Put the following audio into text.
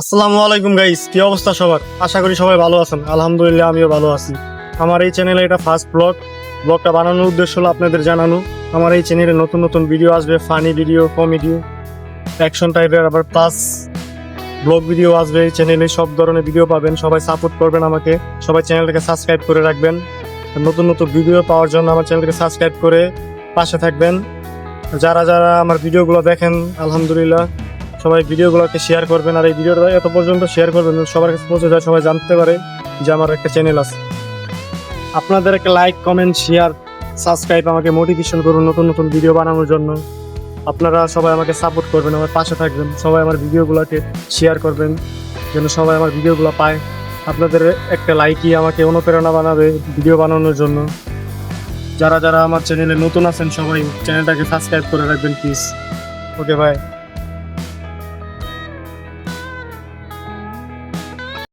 আসসালামু আলাইকুম গাইস কি অবস্থা সবার? আশা করি সবাই ভালো আছেন। আলহামদুলিল্লাহ, আমিও ভালো আছি। আমার এই চ্যানেলে এটা ফার্স্ট ব্লগ ব্লগটা বানানোর উদ্দেশ্য হলো আপনাদের জানানো। আমার এই চ্যানেলে নতুন নতুন ভিডিও আসবে ফানি ভিডিও কমেডি অ্যাকশন টাইপের আবার প্লাস ব্লগ ভিডিও আসবে। এই চ্যানেলে সব ধরনের ভিডিও পাবেন। সবাই সাপোর্ট করবেন আমাকে। সবাই চ্যানেলটাকে সাবস্ক্রাইব করে রাখবেন। নতুন নতুন ভিডিও পাওয়ার জন্য আমার চ্যানেলটাকে সাবস্ক্রাইব করে পাশে থাকবেন। যারা যারা আমার ভিডিওগুলো দেখেন, আলহামদুলিল্লাহ। সবাই ভিডিওগুলোকে শেয়ার করবেন আর এই ভিডিওটা এত পর্যন্ত শেয়ার করবেন সবার কাছে পৌঁছে যায়, সবাই জানতে পারে যে আমার একটা চ্যানেল আছে। আপনাদের একটা লাইক কমেন্ট শেয়ার সাবস্ক্রাইব আমাকে মোটিভেশন করুন নতুন নতুন ভিডিও বানানোর জন্য। আপনারা সবাই আমাকে সাপোর্ট করবেন, আমার পাশে থাকবেন, সবাই আমার ভিডিওগুলোকে শেয়ার করবেন, যেন সবাই আমার ভিডিওগুলো পায়। আপনাদের একটা লাইকই আমাকে অনুপ্রেরণা বানাবে ভিডিও বানানোর জন্য। যারা যারা আমার চ্যানেলে নতুন আছেন, সবাই চ্যানেলটাকে সাবস্ক্রাইব করে রাখবেন প্লিজ ওকে ভাই